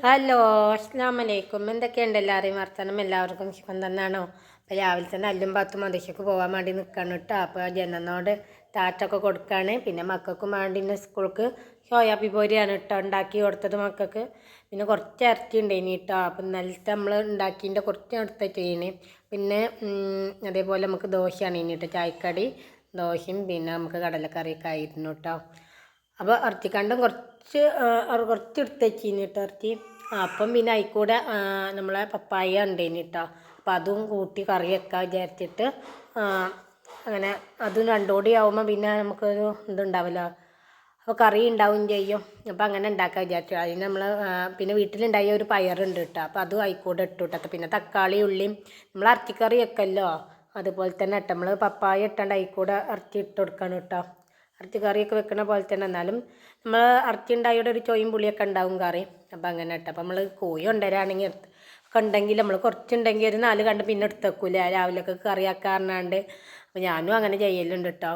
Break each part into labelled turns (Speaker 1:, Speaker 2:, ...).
Speaker 1: Hello അസ്ലാമലൈക്കും എന്തൊക്കെയുണ്ട് എല്ലാവരെയും വർത്തമാനം എല്ലാവർക്കും സുഖം തന്നെയാണോ അപ്പോൾ രാവിലെ തന്നെ അല്ലും പത്തും മതിശക്ക് പോകാൻ വേണ്ടി നിൽക്കണം കേട്ടോ അപ്പോൾ ജനനോട് താറ്റൊക്കെ കൊടുക്കുകയാണ് പിന്നെ മക്കൾക്കും വേണ്ടി സ്കൂൾക്ക് സോയാബി പോരിയാണ് കേട്ടോ ഉണ്ടാക്കി കൊടുത്തത് മക്കൾക്ക്. പിന്നെ കുറച്ച് ഇറച്ചി ഉണ്ടായിനി കേട്ടോ അപ്പം ഇന്നലത്തെ നമ്മൾ ഉണ്ടാക്കിന്റെ കുറച്ച് ചെയ്യണ് പിന്നെ അതേപോലെ നമുക്ക് ദോശയാണ് ഇനി കേട്ടോ ചായക്കടി ദോശയും പിന്നെ നമുക്ക് കടലക്കറിയൊക്കെ ആയിരുന്നു കേട്ടോ അപ്പോൾ ഇറച്ചിക്കണ്ടും കുറച്ച് അത് കുറച്ച് എടുത്തേക്കീന് കേട്ടോ ഇറച്ചി. അപ്പം പിന്നെ അതിൽക്കൂടെ നമ്മളെ പപ്പായ ഉണ്ടേന് കേട്ടോ അപ്പം അതും കൂട്ടി കറി വെക്കാൻ വിചാരിച്ചിട്ട് അങ്ങനെ അതും രണ്ടോടി ആവുമ്പോൾ പിന്നെ നമുക്കൊരു ഇതുണ്ടാവില്ല. അപ്പോൾ കറി ഉണ്ടാവും ചെയ്യും. അപ്പോൾ അങ്ങനെ ഉണ്ടാക്കാൻ വിചാരിച്ചു. അതിന് നമ്മൾ പിന്നെ വീട്ടിലുണ്ടായ ഒരു പയറുണ്ട് കേട്ടോ അപ്പോൾ അതും ആയിക്കോട്ടെ ഇട്ടു കേട്ടോ പിന്നെ തക്കാളി ഉള്ളിയും നമ്മൾ ഇറച്ചിക്കറി വെക്കല്ലോ. അതുപോലെ തന്നെ ഇട്ട നമ്മൾ പപ്പായ ഇട്ടാണ്ട് ആയിക്കൂടെ ഇറച്ചി ഇട്ട് കൊടുക്കണം കേട്ടോ ഇറച്ചി കറിയൊക്കെ വെക്കണ പോലെ തന്നെ. എന്നാലും നമ്മൾ ഇറച്ചി ഉണ്ടായുടെ ഒരു ചോയും പുളിയൊക്കെ ഉണ്ടാവും കറി. അപ്പം അങ്ങനെ ഇട്ട് അപ്പം നമ്മൾ കോഴി ഉണ്ടരാണെങ്കിൽ എടുത്ത് ഒക്കെ ഉണ്ടെങ്കിൽ നമ്മൾ കുറച്ചുണ്ടെങ്കിൽ ഒരു നാല് കണ്ട് പിന്നെ എടുത്തേക്കൂല രാവിലെയൊക്കെ കറിയാക്കാറിനാണ്ട് അപ്പം ഞാനും അങ്ങനെ ചെയ്യലുണ്ട് കേട്ടോ.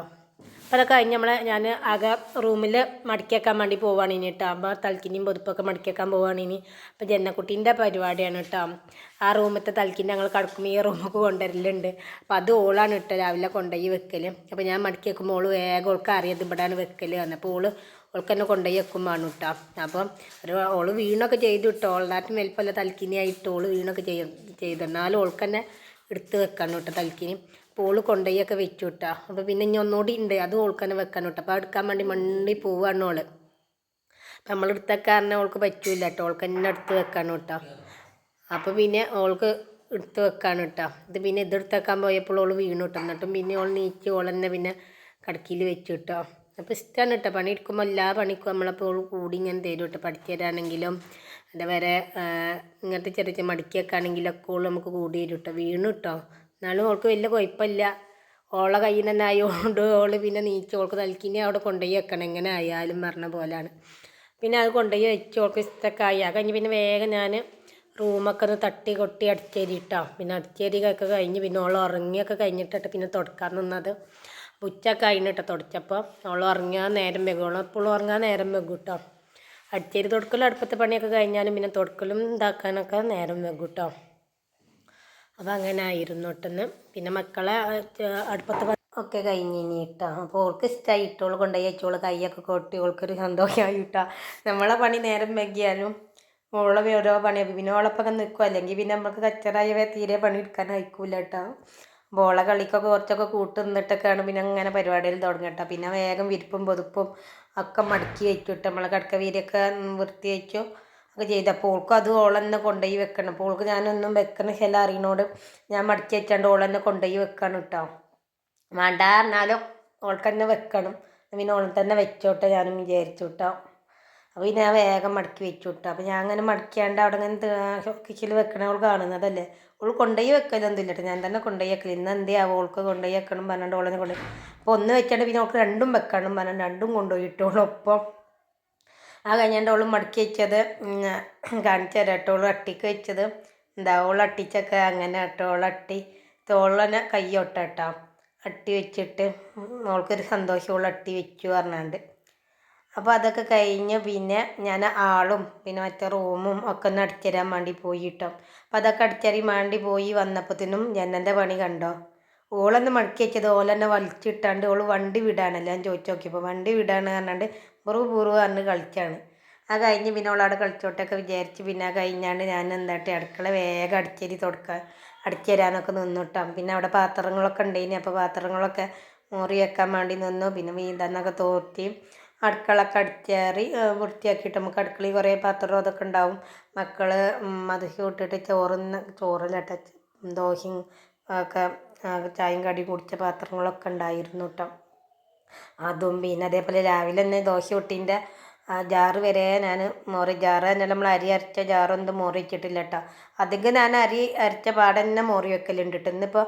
Speaker 1: അപ്പോൾ അതൊക്കെ കഴിഞ്ഞ് നമ്മളെ ഞാൻ ആകെ റൂമിൽ മടക്കി വെക്കാൻ വേണ്ടി പോവാണ് ഇനി കേട്ടോ അപ്പോൾ തൽക്കിനിയും പൊതുപ്പൊക്കെ മടക്കി വെക്കാൻ പോവാണ് ഇനി അപ്പോൾ ജന്നക്കുട്ടീന്റെ പരിപാടിയാണ് കേട്ടോ ആ റൂമത്തെ തൽക്കിന്റെ ഞങ്ങൾ കിടക്കുമ്പോൾ ഈ റൂമൊക്കെ കൊണ്ടുവരലുണ്ട് അപ്പോൾ അത് ഓളാണ് കേട്ടോ രാവിലെ കൊണ്ടുപോയി വെക്കൽ അപ്പോൾ ഞാൻ മടക്കി വെക്കുമ്പോൾ ഓൾ വേഗം ഓൾക്ക് അറിയാം ഇവിടെയാണ് വെക്കൽ അപ്പോൾ ഓൾ ഓൾക്ക് തന്നെ കൊണ്ടുപോയി വെക്കുമ്പോഴാണ് കേട്ടോ അപ്പം ഒരു ഓൾ വീണൊക്കെ ചെയ്തു കേട്ടോ ഓളാട്ടും വലിപ്പമല്ല തൽക്കിനിയായിട്ട് ഓൾ വീണൊക്കെ ചെയ്ത് ചെയ്തു. എന്നാലും ഓൾക്ക് തന്നെ എടുത്ത് വെക്കാണ് കേട്ടോ തൽക്കിനി. ഓൾ കൊണ്ടുപോയൊക്കെ വെച്ചു കേട്ടോ അപ്പോൾ പിന്നെ ഇനി ഒന്നുകൂടി ഉണ്ട് അത് ഓൾക്കന്നെ വെക്കാൻ കേട്ടോ അപ്പോൾ എടുക്കാൻ വേണ്ടി മണ്ണി പോവാണ് ഓൾ. അപ്പം നമ്മൾ കാരണം ഓൾക്ക് പറ്റൂല കേട്ടോ ഓൾക്ക് തന്നെ എടുത്ത് വെക്കാൻ കേട്ടോ അപ്പോൾ പിന്നെ ഓൾക്ക് എടുത്ത് വെക്കാണ് കേട്ടോ ഇത് പിന്നെ ഇതെടുത്തേക്കാൻ പോയപ്പോൾ ഓൾ വീണു കിട്ടും എന്നിട്ടും പിന്നെ ഓൾ നീച്ച് ഓൾ തന്നെ പിന്നെ കടക്കിയിൽ വെച്ചു കിട്ടോ അപ്പോൾ ഇഷ്ടമാണ് കേട്ടോ പണി എടുക്കുമ്പോൾ എല്ലാ പണിക്കും നമ്മളപ്പോൾ ഓൾ കൂടി ഇങ്ങനെ തരും കേട്ടോ പഠിച്ചു തരാണെങ്കിലും അതേപോലെ ഇങ്ങനത്തെ ചെറിയ ചെറിയ മടിക്കൊക്കെ ആണെങ്കിലൊക്കെ ഓൾ നമുക്ക് കൂടി തരും കേട്ടോ വീണ് കേട്ടോ എന്നാലും ഓൾക്ക് വലിയ കുഴപ്പമില്ല. ഓളെ കയ്യിൽ തന്നെ ആയതുകൊണ്ട് ഓൾ പിന്നെ നീച്ച് ഓൾക്ക് തൽക്കിനെ അവിടെ കൊണ്ടുപോയി വെക്കണം. എങ്ങനെ ആയാലും പറഞ്ഞ പോലാണ്. പിന്നെ അത് കൊണ്ടുപോയി വെച്ച് ഓൾക്ക് ഇഷ്ടമൊക്കെ ആയി. അത് കഴിഞ്ഞ് പിന്നെ വേഗം ഞാൻ റൂമൊക്കെ ഒന്ന് തട്ടി കൊട്ടി അടിച്ചേരി ഇട്ടോ പിന്നെ അടിച്ചേരിയൊക്കെ കഴിഞ്ഞ് പിന്നെ ഓൾ ഉറങ്ങിയൊക്കെ കഴിഞ്ഞിട്ടിട്ട് പിന്നെ തുടക്കാൻ നിന്നത് ഉച്ചയൊക്കെ കഴിഞ്ഞിട്ട് തുടച്ചപ്പോൾ ഓൾ ഉറങ്ങാൻ നേരം വെക്കും ഓൾ എപ്പോഴും ഉറങ്ങാൻ നേരം വെക്കും കേട്ടോ അടിച്ചേരി തുടക്കലും അടുപ്പത്തെ പണിയൊക്കെ കഴിഞ്ഞാലും പിന്നെ തുടക്കലും ഇതാക്കാനൊക്കെ നേരം വെക്കും കേട്ടോ അപ്പം അങ്ങനെ ആയിരുന്നു കേട്ടെന്ന് പിന്നെ മക്കളെ അടുപ്പത്ത് ഒക്കെ കഴിഞ്ഞിനി ഇട്ടാ അപ്പോൾ ഓൾക്ക് ഇഷ്ടമായി ഇട്ടോൾ കൊണ്ടുപോയി അയച്ചോൾ കൈയൊക്കെ കൊട്ടി ഓൾക്കൊരു സന്തോഷമായി ഇട്ടാ നമ്മളെ പണി നേരം വൈകിയാലും ഓളെ ഓരോ പണി പിന്നെ ഓളപ്പൊക്കെ നിൽക്കും അല്ലെങ്കിൽ പിന്നെ നമുക്ക് കച്ചറായ തീരെ പണി എടുക്കാൻ അയക്കൂല കേട്ടോ ഓളെ കളിക്കൊക്കെ കുറച്ചൊക്കെ കൂട്ട് നിന്നിട്ടൊക്കെയാണ് പിന്നെ അങ്ങനെ പരിപാടിയിൽ തുടങ്ങുക കേട്ടോ പിന്നെ വേഗം വിരിപ്പും പൊതുപ്പും ഒക്കെ മടക്കി വെച്ചു നമ്മളെ കടക്ക വീരൊക്കെ വൃത്തി ഒക്കെ ചെയ്ത്. അപ്പോൾ ഓൾക്കും അത് ഓളെന്നെ കൊണ്ടുപോയി വെക്കണം. അപ്പോൾ ഓൾക്ക് ഞാനൊന്നും വെക്കണ ശല അറിയണോട് ഞാൻ മടക്കി വെച്ചാണ്ട് ഓളെന്നെ കൊണ്ടുപോയി വെക്കണം കേട്ടോ വേണ്ട പറഞ്ഞാലും ഓൾക്ക് തന്നെ വെക്കണം. പിന്നെ ഓൾ തന്നെ വെച്ചോട്ടെ ഞാനും വിചാരിച്ചു കേട്ടോ അപ്പോൾ ഞാൻ വേഗം മടക്കി വെച്ചു കേട്ടോ അപ്പോൾ ഞാൻ അങ്ങനെ മടക്കിയാണ്ട് അവിടെ ഇങ്ങനെ കിച്ചിൽ വെക്കണ അവൾ കാണുന്നതല്ലേ. ഓൾ കൊണ്ടുപോയി വെക്കലൊന്നും ഇല്ല കേട്ടോ ഞാൻ തന്നെ കൊണ്ടുപോയി വെക്കൽ ഇന്ന് എന്തേ ആവും ഓൾക്ക് കൊണ്ടുപോയി വെക്കണം പറഞ്ഞിട്ട് ഓളെന്നെ കൊണ്ടുപോയി. അപ്പോൾ ഒന്ന് വെച്ചാണ്ട് പിന്നെ ഓൾക്ക് രണ്ടും വെക്കണം പറഞ്ഞു രണ്ടും കൊണ്ടുപോയി ആ കഴിഞ്ഞാണ്ട് ഓൾ മടക്കി വെച്ചത് കാണിച്ചു തരാം അട്ടിക്ക് വെച്ചത്. എന്താ ഓൾ അട്ടിച്ചൊക്കെ അങ്ങനെ കേട്ടോ അട്ടി തോളനെ കയ്യോട്ട കേട്ടോ അട്ടി വെച്ചിട്ട് ഓൾക്കൊരു സന്തോഷം ഓൾ അട്ടി വെച്ചു പറഞ്ഞാണ്ട്. അപ്പോൾ അതൊക്കെ കഴിഞ്ഞ് പിന്നെ ഞാൻ ആളും പിന്നെ മറ്റേ റൂമും ഒക്കെ ഒന്ന് അടിച്ചുതരാൻ വേണ്ടി പോയി കേട്ടോ അപ്പോൾ അതൊക്കെ അടിച്ചറി വേണ്ടി പോയി വന്നപ്പോഴത്തേനും ജനന്റെ പണി കണ്ടോ? ഓളെന്ന് മടക്കി വെച്ചത് ഓലെന്നെ വലിച്ചിട്ടാണ്ട് ഓൾ വണ്ടി വിടാനല്ല ഞാൻ ചോദിച്ചു നോക്കിയപ്പോൾ വണ്ടി വിടാണ് പറഞ്ഞാണ്ട് ബുറു ബുറു പറഞ്ഞ് കളിച്ചാണ്. ആ കഴിഞ്ഞ് പിന്നെ ഓളവിടെ കളിച്ചോട്ടൊക്കെ വിചാരിച്ച് പിന്നെ കഴിഞ്ഞാണ്ട് ഞാൻ എന്താട്ടെ അടുക്കള വേഗം അടിച്ചേരി തുടക്കാൻ അടിച്ചു തരാനൊക്കെ നിന്നിട്ടാം. പിന്നെ അവിടെ പാത്രങ്ങളൊക്കെ ഉണ്ടായിനി അപ്പോൾ പാത്രങ്ങളൊക്കെ മുറി വെക്കാൻ വേണ്ടി നിന്നു. പിന്നെ മീന്തന്നൊക്കെ തോർത്തി അടുക്കളൊക്കെ അടിച്ചേറി വൃത്തിയാക്കിയിട്ട് നമുക്ക് അടുക്കളയിൽ കുറേ പാത്രം അതൊക്കെ ഉണ്ടാവും മക്കൾ അത് ഇട്ടിട്ട് ചോറുന്ന ചോറിലട്ട ദോഹിയും ഒക്കെ ചായയും കടിയും കുടിച്ച പാത്രങ്ങളൊക്കെ ഉണ്ടായിരുന്നു കേട്ടോ അതും പിന്നെ അതേപോലെ രാവിലെ തന്നെ ദോശ ഒട്ടിന്റെ ജാറ് വരെ ഞാൻ മോറി ജാറ് തന്നെ നമ്മൾ അരി അരച്ച ജാറൊന്നും മോറി വെച്ചിട്ടില്ല കേട്ടോ അധികം ഞാൻ അരി അരച്ച പാടെ തന്നെ മോറി വെക്കലുണ്ട് കേട്ടോ ഇന്നിപ്പോൾ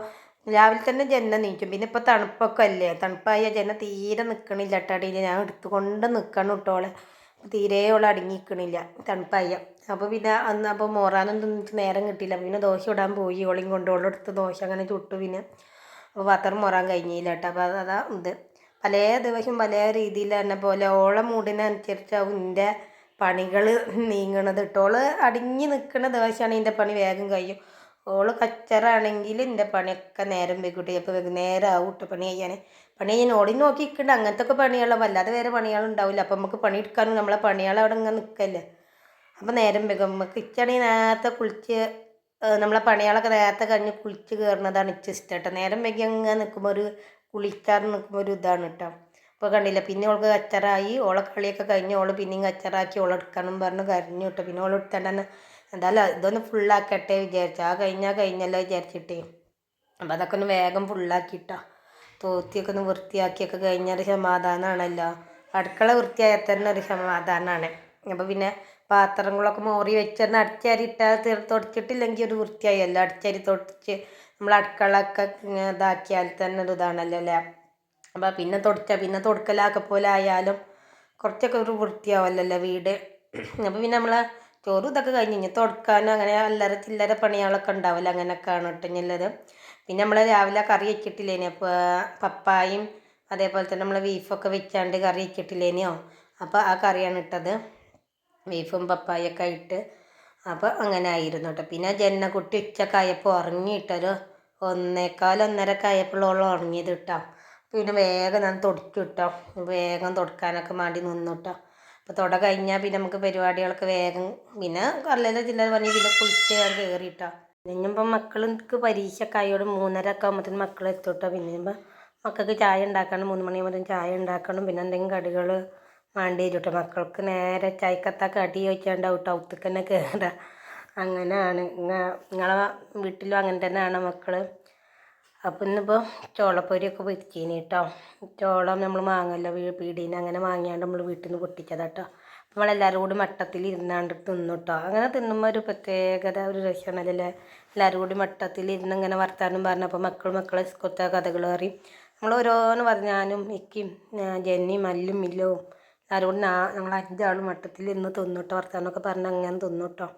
Speaker 1: രാവിലെ തന്നെ ജന നീക്കും പിന്നെ ഇപ്പോൾ തണുപ്പൊക്കെ അല്ലേ? തണുപ്പായ ജന തീരെ നിൽക്കണില്ല കേട്ടോ അടിയിൽ ഞാൻ എടുത്തുകൊണ്ട് നിൽക്കണം കേട്ടോളെ തീരെ ഓൾ അടങ്ങിക്കണില്ല തണുപ്പായ. അപ്പോൾ പിന്നെ അന്ന് അപ്പോൾ മോറാനൊന്നും നേരം കിട്ടിയില്ല. പിന്നെ ദോശ ഇടാൻ പോയി. ഓളിയും കൊണ്ട് ഓളെടുത്ത് ദോശ അങ്ങനെ ചുട്ടു പിന്നെ. അപ്പോൾ പാത്രം മോറാൻ കഴിഞ്ഞില്ല കേട്ടോ. അപ്പോൾ അത് ഇത് പല ദിവസം പല രീതിയിൽ തന്നെ പോലെ ഓളെ മൂടിനനുസരിച്ചാവും എന്റെ പണികൾ നീങ്ങണത് കേട്ടോ. ഓൾ നിൽക്കുന്ന ദിവസമാണ് ഇതിന്റെ പണി വേഗം കഴിയും. ഓൾ കച്ചറാണെങ്കിൽ എന്റെ പണിയൊക്കെ നേരം വെക്കൂട്ടി അപ്പോൾ വൈകുന്നേരം ആവും കേട്ടോ പണി ചെയ്യാൻ പണി ഞാൻ ഓടി നോക്കി നിൽക്കണ്ട അങ്ങനത്തെ ഒക്കെ പണികളോ. വല്ലാതെ വേറെ പണികളുണ്ടാവില്ല. അപ്പം നമുക്ക് പണി എടുക്കാനും നമ്മളെ പണികൾ അവിടെ ഇങ്ങനെ നിൽക്കല്ലേ അപ്പം നേരം വേഗം നമുക്ക് ഇച്ചാണെങ്കിൽ നേരത്തെ കുളിച്ച് നമ്മളെ പണികളൊക്കെ നേരത്തെ കഴിഞ്ഞ് കുളിച്ച് കയറുന്നതാണ് ഇച്ച ഇഷ്ടം കേട്ടോ നേരം വൈകി അങ്ങനെ നിൽക്കുമ്പോൾ ഒരു കുളിക്കാറ് നിൽക്കുമ്പോൾ ഒരു ഇതാണ് കേട്ടോ അപ്പോൾ കണ്ടില്ല പിന്നെ ഓൾക്ക് കച്ചറായി. ഓളെ കളിയൊക്കെ കഴിഞ്ഞ് ഓൾ പിന്നെയും കച്ചറാക്കി ഓളെ എടുക്കണം പറഞ്ഞ് കരഞ്ഞു കേട്ടോ പിന്നെ ഓളെടുത്തേണ്ട എന്തായാലും ഇതൊന്ന് ഫുള്ളാക്കട്ടെ വിചാരിച്ചു. ആ കഴിഞ്ഞാൽ കഴിഞ്ഞല്ലോ വിചാരിച്ചിട്ടേ. അപ്പം അതൊക്കെ ഒന്ന് വേഗം ഫുള്ളാക്കിയിട്ടാ തോത്തിയൊക്കെ ഒന്ന് വൃത്തിയാക്കിയൊക്കെ കഴിഞ്ഞാൽ സമാധാനമാണല്ലോ അടുക്കള വൃത്തിയായാൽ തന്നെ ഒരു സമാധാനമാണ് അപ്പോൾ പിന്നെ പാത്രങ്ങളൊക്കെ മോറി വെച്ചെന്ന് അടിച്ചാരി ഇട്ടാൽ തുടച്ചിട്ടില്ലെങ്കിൽ ഒരു വൃത്തിയായല്ലോ. അടിച്ചാരി തുടച്ച് നമ്മൾ അടുക്കളൊക്കെ ഇതാക്കിയാൽ തന്നെ ഒരു ഇതാണല്ലോ അല്ലേ? അപ്പോൾ പിന്നെ തുടച്ചാൽ പിന്നെ തുടക്കലാക്ക പോലെ ആയാലും കുറച്ചൊക്കെ ഒരു വൃത്തിയാവല്ലോ വീട്. അപ്പോൾ പിന്നെ നമ്മളെ ചോറും ഇതൊക്കെ കഴിഞ്ഞ് ഇനി തുടക്കാനും അങ്ങനെ അല്ലറ ചില്ലറ പണികളൊക്കെ ഉണ്ടാവില്ല അങ്ങനെയൊക്കെയാണ് കേട്ടോ ഇനിയുള്ളത് പിന്നെ നമ്മൾ രാവിലെ കറി വെച്ചിട്ടില്ലേനി? പപ്പായും അതേപോലെ തന്നെ നമ്മൾ ബീഫൊക്കെ വെച്ചാണ്ട് കറി വെച്ചിട്ടില്ലേനോ? അപ്പോൾ ആ കറിയാണ് ഇട്ടത്. ബീഫും പപ്പായൊക്കെ ഇട്ട് അപ്പോൾ അങ്ങനെ ആയിരുന്നു കേട്ടോ പിന്നെ ജന്നക്കുട്ടി ഉച്ചക്കായപ്പോൾ ഉറങ്ങിയിട്ടൊരു ഒന്നേക്കാൽ ഒന്നര ആയപ്പോഴോളം ഉറങ്ങിയത് കേട്ടോ പിന്നെ വേഗം ഞാൻ തുടച്ചു ഇട്ടോ വേഗം തുടക്കാനൊക്കെ വേണ്ടി നിന്നു അപ്പോൾ തുട കഴിഞ്ഞാൽ പിന്നെ നമുക്ക് പരിപാടികളൊക്കെ വേഗം പിന്നെ കല്ലല ചില്ലറ പണി പിന്നെ കുളിച്ച് ഞാൻ കയറി ഇനിയിപ്പം മക്കൾക്ക് പരീക്ഷയൊക്കെ ആയോട് മൂന്നര ഒക്കെ ആകുമ്പോഴത്തേന് മക്കൾ എത്തിട്ടോ. പിന്നെ മക്കൾക്ക് ചായ ഉണ്ടാക്കണം. മൂന്ന് മണിയാകുമ്പോഴത്തേന് ചായ ഉണ്ടാക്കണം. പിന്നെ എന്തെങ്കിലും കടികൾ വേണ്ടി വരും മക്കൾക്ക് നേരെ ചായക്കത്ത കടി ചോദിച്ചാണ്ടാവും കേട്ടോ ഔത്തേക്ക് തന്നെ കയറുക അങ്ങനെയാണ് നിങ്ങളെ വീട്ടിലും അങ്ങനെ തന്നെയാണ് മക്കൾ അപ്പം ഇന്നിപ്പോൾ ചോളപ്പൊരിയൊക്കെ പൊരിച്ചീനി കേട്ടോ ചോളം നമ്മൾ വാങ്ങല്ലോ പീടീനെ അങ്ങനെ വാങ്ങിയാണ്ട് നമ്മൾ വീട്ടിൽ നിന്ന് പൊട്ടിച്ചതാ കേട്ടോ നമ്മളെല്ലാവരും കൂടി മട്ടത്തിൽ ഇരുന്നാണ്ട് തിന്നു കേട്ടോ അങ്ങനെ തിന്നുമ്പോൾ ഒരു പ്രത്യേകത ഒരു രസമാണല്ലേ എല്ലാവരും കൂടി മട്ടത്തിൽ ഇരുന്ന് ഇങ്ങനെ വർത്താനം പറഞ്ഞപ്പോൾ മക്കൾ മക്കളെ കൊത്ത കഥകൾ പറയും. നമ്മൾ ഓരോന്ന് പറഞ്ഞാലും ഇക്കും ജെന്നിയും മല്ലും മില്ലവും എല്ലാവരും കൂടി നമ്മൾ അഞ്ചാളും മട്ടത്തിൽ ഇരുന്ന് തിന്നു കേട്ടോ വർത്താനമൊക്കെ പറഞ്ഞ് അങ്ങനെ തിന്നു കേട്ടോ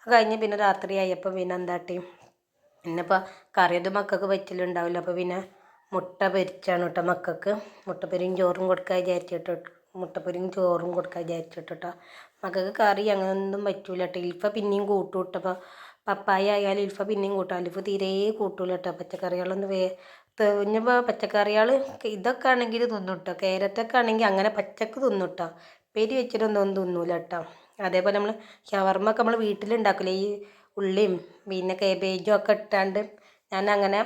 Speaker 1: അത് കഴിഞ്ഞ് പിന്നെ രാത്രി ആയപ്പോൾ പിന്നെ എന്താട്ടി? പിന്നെപ്പോൾ കറിയത് മക്കൾക്ക് പറ്റലുണ്ടാവില്ല അപ്പോൾ പിന്നെ മുട്ട പൊരിച്ചാണ് കേട്ടോ മക്കൾക്ക്. മുട്ട പൊരിയും ചോറും കൊടുക്കാൻ വിചാരിച്ചിട്ട് മുട്ടപ്പൊരിയും ചോറും കൊടുക്കാൻ വിചാരിച്ചിട്ടോ മക്കൾക്ക് കറി അങ്ങനൊന്നും പറ്റൂല കേട്ടോ ഇൽഫ പിന്നെയും കൂട്ടും കേട്ടോ പപ്പായ ആയാലും ഇൽഫ പിന്നെയും കൂട്ടും. അലിഫ് തീരെ കൂട്ടൂല കേട്ടോ പച്ചക്കറികളൊന്നും വേ തെഞ്ഞപ്പോൾ പച്ചക്കറികൾ ഇതൊക്കെ ആണെങ്കിൽ തിന്നും കേട്ടോ ക്യാരറ്റൊക്കെ ആണെങ്കിൽ അങ്ങനെ പച്ചക്ക് തിന്നും കേട്ടോ പെരി വെച്ചിട്ടൊന്നും തിന്നൂല കേട്ടോ അതേപോലെ നമ്മൾ ഷവർമ്മ ഒക്കെ നമ്മൾ വീട്ടിലുണ്ടാക്കില്ലേ ഈ ഉള്ളിയും പിന്നെ കേബേജും ഒക്കെ ഇട്ടാണ്ട് ഞാൻ അങ്ങനെ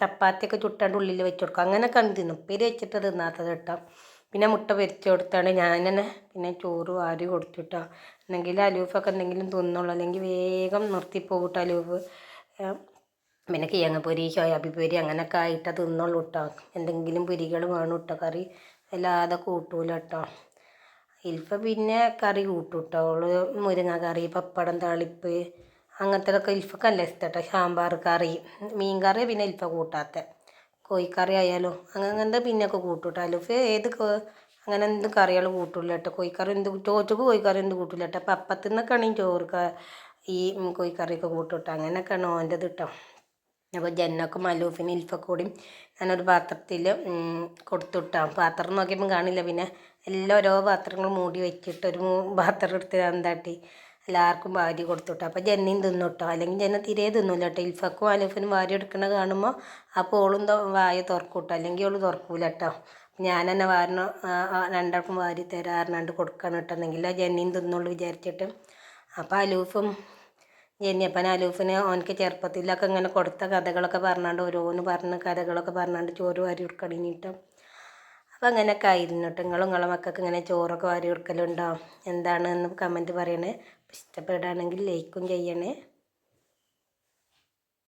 Speaker 1: ചപ്പാത്തിയൊക്കെ ചുട്ടാണ്ട് ഉള്ളിൽ വെച്ച് കൊടുക്കും. അങ്ങനെയൊക്കെയാണ് തിന്നും. ഉപ്പേരി വെച്ചിട്ട് തിന്നാത്തത് കേട്ടോ പിന്നെ മുട്ട പൊരിച്ച് കൊടുത്താണ്. ഞാൻ തന്നെ പിന്നെ ചോറ് വാരി കൊടുത്തു കേട്ടോ എന്നെങ്കിൽ അലൂഫൊക്കെ എന്തെങ്കിലും തിന്നുള്ളൂ അല്ലെങ്കിൽ വേഗം നിർത്തിപ്പോകും കേട്ടോ അലൂഫ് പിന്നെ കിഴങ്ങ് പൊരി സോയാബി പൊരി അങ്ങനെയൊക്കെ ആയിട്ട് തിന്നുള്ളൂ കേട്ടോ എന്തെങ്കിലും പൊരികൾ വേണം കേട്ടോ കറി അല്ലാതെ കൂട്ടൂല കേട്ടോ ഇൽഫ പിന്നെ കറി കൂട്ടും കേട്ടോ അവൾ മുരിങ്ങ കറി പപ്പടം താളിപ്പ് അങ്ങനത്തെ ഒക്കെ നല്ല ഇഷ്ടം കേട്ടോ സാമ്പാർ കറി മീൻ കറി പിന്നെ ഇൽഫ കൂട്ടാത്ത. കോഴിക്കറി ആയാലും അങ്ങനെ പിന്നെയൊക്കെ കൂട്ടും കേട്ടോ അലുഫ് ഏത് അങ്ങനെ എന്ത് കറികൾ കൂട്ടില്ല കേട്ടോ കോഴിക്കറി എന്ത് ചോറ്റക്ക് കോഴിക്കറി എന്ത് കൂട്ടില്ല കേട്ടോ അപ്പം അപ്പത്തിൽ നിന്നൊക്കെയാണ് ആണെങ്കിൽ ചോറ് ഈ കോഴിക്കറിയൊക്കെ കൂട്ടും കേട്ടോ അങ്ങനെയൊക്കെയാണ് ഓന്റെത് കേട്ടോ അപ്പോൾ ജന്നൊക്കെ മലൂഫിന് ഇൽഫൊക്കെ കൂടി ഞാനൊരു പാത്രത്തിൽ കൊടുത്തുവിട്ടാം പാത്രം നോക്കിയപ്പം കാണില്ല. പിന്നെ എല്ലാ ഓരോ പാത്രങ്ങളും മൂടി വെച്ചിട്ട് ഒരു പാത്രം എടുത്ത് എന്താട്ടി എല്ലാവർക്കും വാരി കൊടുത്തുവിട്ടു അപ്പോൾ ജെന്നിയും തിന്നു കേട്ടോ അല്ലെങ്കിൽ ജെന്ന തീരെ തിന്നില്ല കേട്ടോ. ഇൽഫക്കും അലഫിനും വാരി എടുക്കണ കാണുമ്പോൾ അപ്പോൾ ഓളും വായ തുറക്കും കേട്ടോ അല്ലെങ്കിൽ ഓൾ തുറക്കൂല കേട്ടോ. ഞാൻ തന്നെ വാരണ രണ്ടാൾക്കും വാരി തരാറിനാണ്ട് കൊടുക്കണം കേട്ടോ. എന്നെങ്കിൽ ജെന്നിയും തിന്നുള്ളൂ വിചാരിച്ചിട്ട്. അപ്പോൾ അലൂഫും ജന്യപ്പൻ അലൂഫിന് ഓനക്ക് ചെറുപ്പത്തിലൊക്കെ ഇങ്ങനെ കൊടുത്ത കഥകളൊക്കെ പറഞ്ഞാണ്ട് ഓരോന്ന് പറഞ്ഞ കഥകളൊക്കെ പറഞ്ഞാണ്ട് ചോറ് വാരി കൊടുക്കണിട്ടോ അപ്പം അങ്ങനെയൊക്കെ ആയിരുന്നു കേട്ടോ. നിങ്ങളും നിങ്ങളെ മക്കൾക്ക് ഇങ്ങനെ ചോറൊക്കെ വാരി കൊടുക്കലുണ്ടോ? എന്താണെന്ന് കമന്റ് പറയണേ. ഇഷ്ടപ്പെടുകയാണെങ്കിൽ ലൈക്കും ചെയ്യണേ.